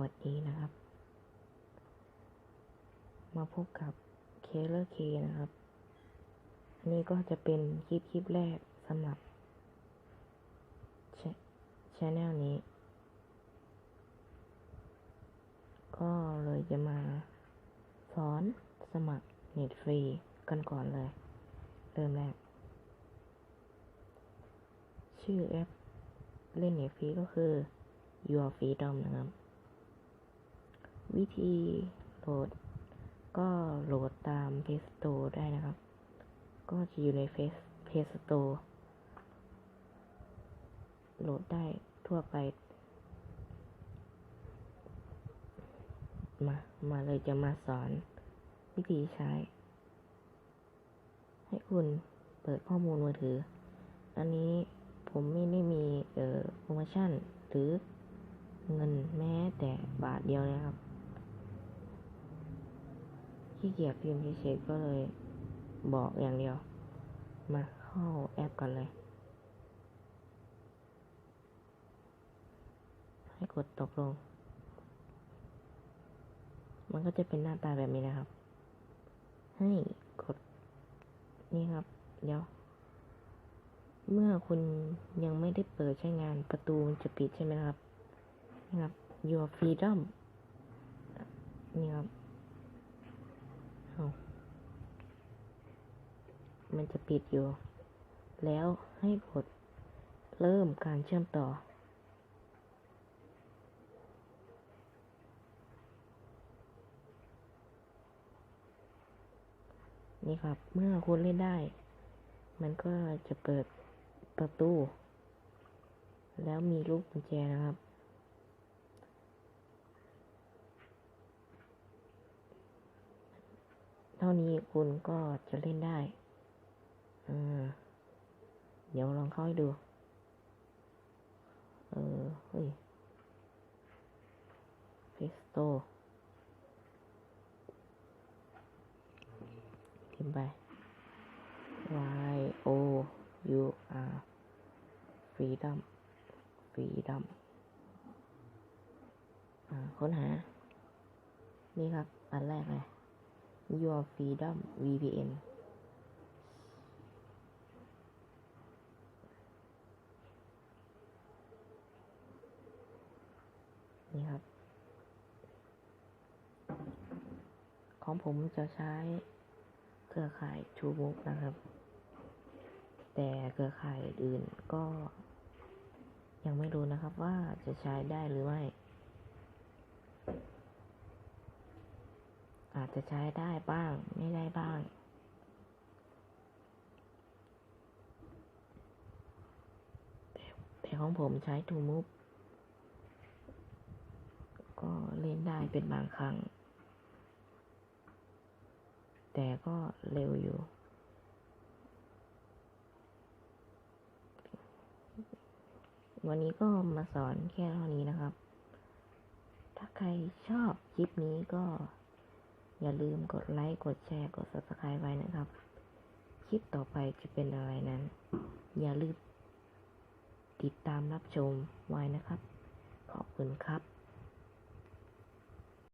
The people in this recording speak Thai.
วัสดีนะครับ มาพบกับเคเลอร์เคนะครับ อันนี้ก็จะเป็นคลิปคลิปแรกสำหรับชแนลนี้ ก็เลยจะมาสอนสมัครเน็ตฟรีกันก่อนเลย เริ่มแรก ชื่อแอปเล่นเน็ตฟรีก็คือ Your Freedom นะครับ วิธีโหลด ก็โหลดตาม Play Store ได้นะครับ ก็จะอยู่ใน Play Store โหลดได้ทั่วไป มา มาเลยจะมาสอนวิธีใช้ ให้คุณเปิดข้อมูลมือถือ อันนี้ผมไม่ได้มีเอ่อโปรโมชั่นหรือเงินแม้แต่บาทเดียวนะครับ ขี้เกียจพิมพ์เฉยก็เลยบอกอย่างเดียว มาเข้าแอปกันเลย ให้กดตกลง มันก็จะเป็นหน้าตาแบบนี้นะครับ ให้กดนี่ครับ เดี๋ยว เมื่อคุณยังไม่ได้เปิดใช้งานประตูมันจะปิดใช่ไหมครับ นี่ครับ your freedom นี่ครับ มันจะปิดอยู่ แล้วให้กดเริ่มการเชื่อมต่อ นี่ครับ เมื่อคุณเล่นได้ มันก็จะเปิดประตู แล้วมีลูกกุญแจนะครับ ท่านี้คุณก็จะเล่นได้อ่าเดี๋ยวลองเข้าให้ดู เออ เฮ้ยเฟสโตพิมไป Y O U R freedom freedom ค้นหา นี่ครับ อันแรกเลย Your Freedom VPN นี่ครับ ของผมจะใช้เครือข่าย TrueMove นะครับ แต่เครือข่ายอื่นก็ ยังไม่รู้นะครับว่าจะใช้ได้หรือไม่ อาจจะใช้ได้บ้างไม่ได้บ้าง แต่แต่ของผมใช้ TrueMove ก็เล่นได้เป็นบางครั้ง แต่ก็เร็วอยู่ วันนี้ก็มาสอนแค่เท่านี้นะครับ ถ้าใครชอบคลิปนี้ก็ อย่าลืมกดไลค์กดแชร์กด subscribe ไว้นะครับ คลิปต่อไปจะเป็นอะไรนั้น อย่าลืมติดตามรับชมไว้นะครับ ขอบคุณครับ